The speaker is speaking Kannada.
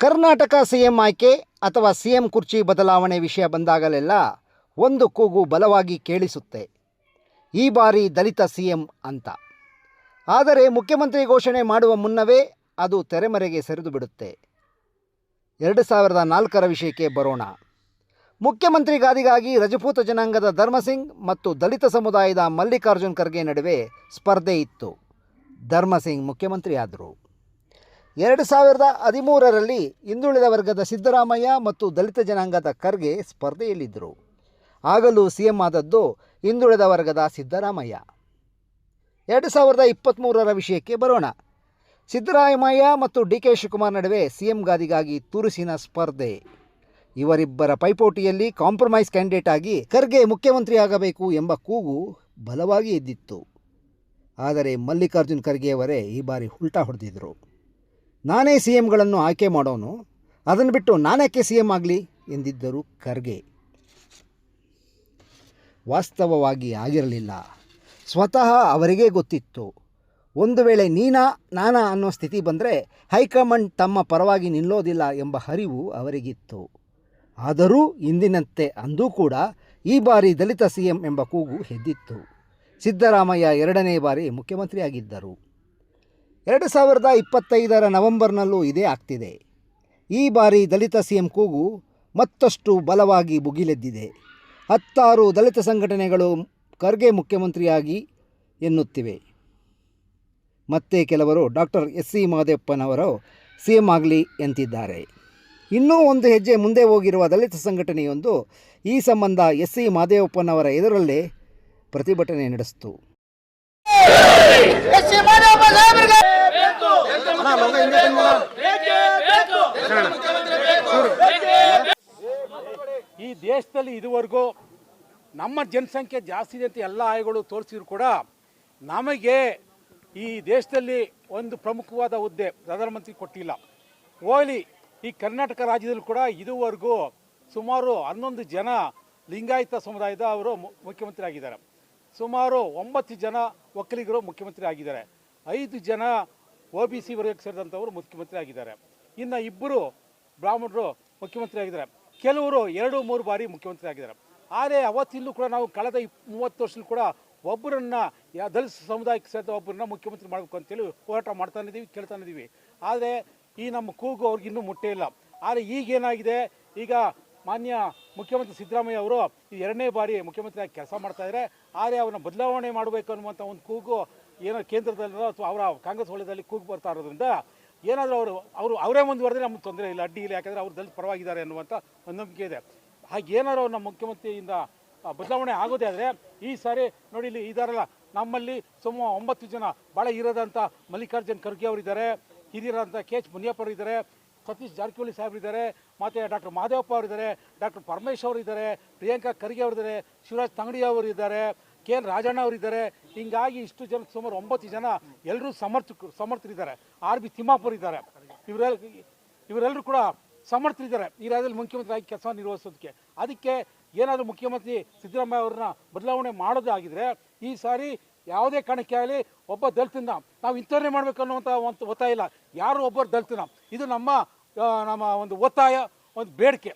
ಕರ್ನಾಟಕ ಸಿ ಎಂ ಆಯ್ಕೆ ಅಥವಾ ಸಿ ಎಂ ಕುರ್ಚಿ ಬದಲಾವಣೆ ವಿಷಯ ಬಂದಾಗಲೆಲ್ಲ ಒಂದು ಕೂಗು ಬಲವಾಗಿ ಕೇಳಿಸುತ್ತೆ. ಈ ಬಾರಿ ದಲಿತ ಸಿಎಂ ಅಂತ. ಆದರೆ ಮುಖ್ಯಮಂತ್ರಿ ಘೋಷಣೆ ಮಾಡುವ ಮುನ್ನವೇ ಅದು ತೆರೆಮರೆಗೆ ಸರಿದು ಬಿಡುತ್ತೆ. ಎರಡು ಸಾವಿರದ ನಾಲ್ಕರ ವಿಷಯಕ್ಕೆ ಬರೋಣ. ಮುಖ್ಯಮಂತ್ರಿ ಗಾದಿಗಾಗಿ ರಜಪೂತ ಜನಾಂಗದ ಧರ್ಮಸಿಂಗ್ ಮತ್ತು ದಲಿತ ಸಮುದಾಯದ ಮಲ್ಲಿಕಾರ್ಜುನ್ ಖರ್ಗೆ ನಡುವೆ ಸ್ಪರ್ಧೆ ಇತ್ತು. ಧರ್ಮಸಿಂಗ್ ಮುಖ್ಯಮಂತ್ರಿ ಆದರು ಎರಡು ಸಾವಿರದ ಹದಿಮೂರರಲ್ಲಿ ಹಿಂದುಳಿದ ವರ್ಗದ ಸಿದ್ದರಾಮಯ್ಯ ಮತ್ತು ದಲಿತ ಜನಾಂಗದ ಖರ್ಗೆ ಸ್ಪರ್ಧೆಯಲ್ಲಿದ್ದರು. ಆಗಲೂ ಸಿ ಎಂ ಆದದ್ದು ಹಿಂದುಳಿದ ವರ್ಗದ ಸಿದ್ದರಾಮಯ್ಯ. ಎರಡು ಸಾವಿರದ ಇಪ್ಪತ್ತ್ಮೂರರ ವಿಷಯಕ್ಕೆ ಬರೋಣ. ಸಿದ್ದರಾಮಯ್ಯ ಮತ್ತು ಡಿ ಕೆ ಶಿವಕುಮಾರ್ ನಡುವೆ ಸಿ ಎಂ ಗಾದಿಗಾಗಿ ತುರುಸಿನ ಸ್ಪರ್ಧೆ. ಇವರಿಬ್ಬರ ಪೈಪೋಟಿಯಲ್ಲಿ ಕಾಂಪ್ರಮೈಸ್ ಕ್ಯಾಂಡಿಡೇಟ್ ಆಗಿ ಖರ್ಗೆ ಮುಖ್ಯಮಂತ್ರಿ ಆಗಬೇಕು ಎಂಬ ಕೂಗು ಬಲವಾಗಿ ಎದ್ದಿತ್ತು. ಆದರೆ ಮಲ್ಲಿಕಾರ್ಜುನ್ ಖರ್ಗೆಯವರೇ ಈ ಬಾರಿ ಉಲ್ಟಾ ಹೊಡೆದಿದ್ದರು ನಾನೇ ಸಿ ಎಂಗಳನ್ನು ಆಯ್ಕೆ ಮಾಡೋನು, ಅದನ್ನು ಬಿಟ್ಟು ನಾನೇಕೆ ಸಿ ಎಂ ಆಗಲಿ? ಎಂದಿದ್ದರು ಖರ್ಗೆ. ವಾಸ್ತವವಾಗಿ ಆಗಿರಲಿಲ್ಲ. ಸ್ವತಃ ಅವರಿಗೇ ಗೊತ್ತಿತ್ತು. ಒಂದು ವೇಳೆ ನೀನಾ, ನಾನಾ ಅನ್ನೋ ಸ್ಥಿತಿ ಬಂದರೆ ಹೈಕಮಾಂಡ್ ತಮ್ಮ ಪರವಾಗಿ ನಿಲ್ಲೋದಿಲ್ಲ ಎಂಬ ಅರಿವು ಅವರಿಗಿತ್ತು. ಆದರೂ ಇಂದಿನಂತೆ ಅಂದೂ ಕೂಡ ಈ ಬಾರಿ ದಲಿತ ಸಿ ಎಂಬ ಕೂಗು ಎದ್ದಿತ್ತು ಸಿದ್ದರಾಮಯ್ಯ ಎರಡನೇ ಬಾರಿ ಮುಖ್ಯಮಂತ್ರಿಯಾಗಿದ್ದರು. ಎರಡು ಸಾವಿರದ ಇಪ್ಪತ್ತೈದರ ನವೆಂಬರ್ನಲ್ಲೂ ಇದೇ ಆಗ್ತಿದೆ. ಈ ಬಾರಿ ದಲಿತ ಸಿ ಎಂ ಕೂಗು ಮತ್ತಷ್ಟು ಬಲವಾಗಿ ಭುಗಿಲೆದ್ದಿದೆ. ಹತ್ತಾರು ದಲಿತ ಸಂಘಟನೆಗಳು ಖರ್ಗೆ ಮುಖ್ಯಮಂತ್ರಿಯಾಗಿ ಎನ್ನುತ್ತಿವೆ. ಮತ್ತೆ ಕೆಲವರು ಡಾಕ್ಟರ್ ಎಸ್ ಸಿ ಮಹದೇವಪ್ಪನವರು ಸಿ ಎಂ ಆಗಲಿ ಎಂತಿದ್ದಾರೆ. ಇನ್ನೂ ಒಂದು ಹೆಜ್ಜೆ ಮುಂದೆ ಹೋಗಿರುವ ದಲಿತ ಸಂಘಟನೆಯೊಂದು ಈ ಸಂಬಂಧ ಎಸ್ ಸಿ ಮಹದೇವಪ್ಪನವರ ಎದುರಲ್ಲೇ ಪ್ರತಿಭಟನೆ ನಡೆಸಿತು. ಈ ದೇಶದಲ್ಲಿ ಇದುವರೆಗೂ ನಮ್ಮ ಜನಸಂಖ್ಯೆ ಜಾಸ್ತಿ ಇದೆ ಅಂತ ಎಲ್ಲ ಆಯ್ಗಳು ತೋರಿಸಿದ್ರು ಕೂಡ ನಮಗೆ ಈ ದೇಶದಲ್ಲಿ ಒಂದು ಪ್ರಮುಖವಾದ ಹುದ್ದೆ ಪ್ರಧಾನಮಂತ್ರಿ ಕೊಟ್ಟಿಲ್ಲ. ಹೋಗಲಿ ಈ ಕರ್ನಾಟಕ ರಾಜ್ಯದಲ್ಲಿ ಕೂಡ ಇದುವರೆಗೂ ಸುಮಾರು ಹನ್ನೊಂದು ಜನ ಲಿಂಗಾಯತ ಸಮುದಾಯದ ಅವರು ಮುಖ್ಯಮಂತ್ರಿ ಆಗಿದ್ದಾರೆ. ಸುಮಾರು ಒಂಬತ್ತು ಜನ ಒಕ್ಕಲಿಗರು ಮುಖ್ಯಮಂತ್ರಿ ಆಗಿದ್ದಾರೆ. ಐದು ಜನ ಒ ಬಿ ಸಿ ವರ್ಗಕ್ಕೆ ಸೇರಿದಂಥವರು ಮುಖ್ಯಮಂತ್ರಿ ಆಗಿದ್ದಾರೆ. ಇನ್ನು ಇಬ್ಬರು ಬ್ರಾಹ್ಮಣರು ಮುಖ್ಯಮಂತ್ರಿ ಆಗಿದ್ದಾರೆ. ಕೆಲವರು ಎರಡು ಮೂರು ಬಾರಿ ಮುಖ್ಯಮಂತ್ರಿ ಆಗಿದ್ದಾರೆ. ಆದರೆ ಅವತ್ತಿಂದೂ ಕೂಡ ನಾವು ಕಳೆದ ಮೂವತ್ತು ವರ್ಷದಲ್ಲಿ ಕೂಡ ಒಬ್ಬರನ್ನ ದಲಿತ ಸಮುದಾಯಕ್ಕೆ ಸೇರಿದ ಒಬ್ಬರನ್ನ ಮುಖ್ಯಮಂತ್ರಿ ಮಾಡಬೇಕು ಅಂತೇಳಿ ಹೋರಾಟ ಮಾಡ್ತಾನೆ ಇದ್ದೀವಿ ಕೇಳ್ತಾನೆ ಇದ್ದೀವಿ. ಆದರೆ ಈ ನಮ್ಮ ಕೂಗು ಅವ್ರಿಗೆ ಇನ್ನೂ ಮುಟ್ಟೇ ಇಲ್ಲ. ಆದರೆ ಈಗೇನಾಗಿದೆ ಈಗ ಮಾನ್ಯ ಮುಖ್ಯಮಂತ್ರಿ ಸಿದ್ದರಾಮಯ್ಯ ಅವರು ಎರಡನೇ ಬಾರಿ ಮುಖ್ಯಮಂತ್ರಿಯಾಗಿ ಕೆಲಸ ಮಾಡ್ತಾ ಇದ್ದಾರೆ. ಆದರೆ ಅವನ್ನ ಬದಲಾವಣೆ ಮಾಡಬೇಕು ಅನ್ನುವಂಥ ಒಂದು ಕೂಗು ಏನೋ ಕೇಂದ್ರದಲ್ಲಿರೋ ಅಥವಾ ಅವರ ಕಾಂಗ್ರೆಸ್ ವಲಯದಲ್ಲಿ ಕೂಗು ಬರ್ತಾ ಇರೋದ್ರಿಂದ ಏನಾದರೂ ಅವರು ಅವರು, ಅವರೇ ಮುಂದುವರೆದ್ರೆ ನಮ್ಗೆ ತೊಂದರೆ ಇಲ್ಲ, ಅಡ್ಡಿ ಇಲ್ಲ, ಯಾಕಂದರೆ ಅವ್ರು ದಲಿತ ಪರವಾಗಿದ್ದಾರೆ ಅನ್ನುವಂಥ ಒಂದು ನಂಬಿಕೆ ಇದೆ. ಹಾಗೆ ಏನಾದ್ರು ನಮ್ಮ ಮುಖ್ಯಮಂತ್ರಿಯಿಂದ ಬದಲಾವಣೆ ಆಗೋದೇ ಆದರೆ ಈ ಸಾರಿ ನೋಡಿ ಇಲ್ಲಿ ಇದಾರಲ್ಲ, ನಮ್ಮಲ್ಲಿ ಸುಮಾರು ಒಂಬತ್ತು ಜನ ಭಾಳ ಇರೋದಂಥ ಮಲ್ಲಿಕಾರ್ಜುನ್ ಖರ್ಗೆ ಅವರಿದ್ದಾರೆ ಹಿರಿಯರಾದಂಥ ಕೆ ಎಚ್ ಮುನಿಯಪ್ಪ ಇದ್ದಾರೆ ಸತೀಶ್ ಜಾರಕಿಹೊಳಿ ಸಾಹೇಬರಿದ್ದಾರೆ ಮತ್ತು ಡಾಕ್ಟರ್ ಮಹದೇವಪ್ಪ ಅವರಿದ್ದಾರೆ, ಡಾಕ್ಟರ್ ಪರಮೇಶ್ ಅವರಿದ್ದಾರೆ, ಪ್ರಿಯಾಂಕಾ ಖರ್ಗೆ ಅವರಿದ್ದಾರೆ, ಶಿವರಾಜ್ ತಂಗಡಿ ಅವರು ಇದ್ದಾರೆ ಕೆ ಎಲ್ ರಾಜಣ್ಣ ಅವರಿದ್ದಾರೆ. ಹಿಂಗಾಗಿ ಇಷ್ಟು ಜನ, ಸುಮಾರು ಒಂಬತ್ತು ಜನ ಎಲ್ಲರೂ ಸಮರ್ಥಕರು ಸಮರ್ಥರಿದ್ದಾರೆ. ಆರ್ ಬಿ ತಿಮ್ಮಾಪುರ್ ಇದ್ದಾರೆ. ಇವರೆಲ್ಲ ಇವರೆಲ್ಲರೂ ಕೂಡ ಸಮರ್ಥರಿದ್ದಾರೆ. ಈ ರಾಜ್ಯದಲ್ಲಿ ಮುಖ್ಯಮಂತ್ರಿ ಆಗಿ ಕೆಲಸ ನಿರ್ವಹಿಸೋದಕ್ಕೆ. ಅದಕ್ಕೆ ಏನಾದರೂ ಮುಖ್ಯಮಂತ್ರಿ ಸಿದ್ದರಾಮಯ್ಯ ಅವ್ರನ್ನ ಬದಲಾವಣೆ ಆಗಿದ್ರೆ, ಈ ಸಾರಿ ಯಾವುದೇ ಕಾರಣಕ್ಕೆ ಆಗಲಿ ಒಬ್ಬ ದಲಿತನ ನಾವು ಇಂಥವ್ರನ್ನೇ ಮಾಡಬೇಕು ಅನ್ನುವಂಥ ಒಂದು ಒತ್ತಾಯ ಇಲ್ಲ. ಯಾರು ಒಬ್ಬರು ದಲಿತನ? ಇದು ನಮ್ಮ ನಮ್ಮ ಒಂದು ಒತ್ತಾಯ, ಒಂದು ಬೇಡಿಕೆ.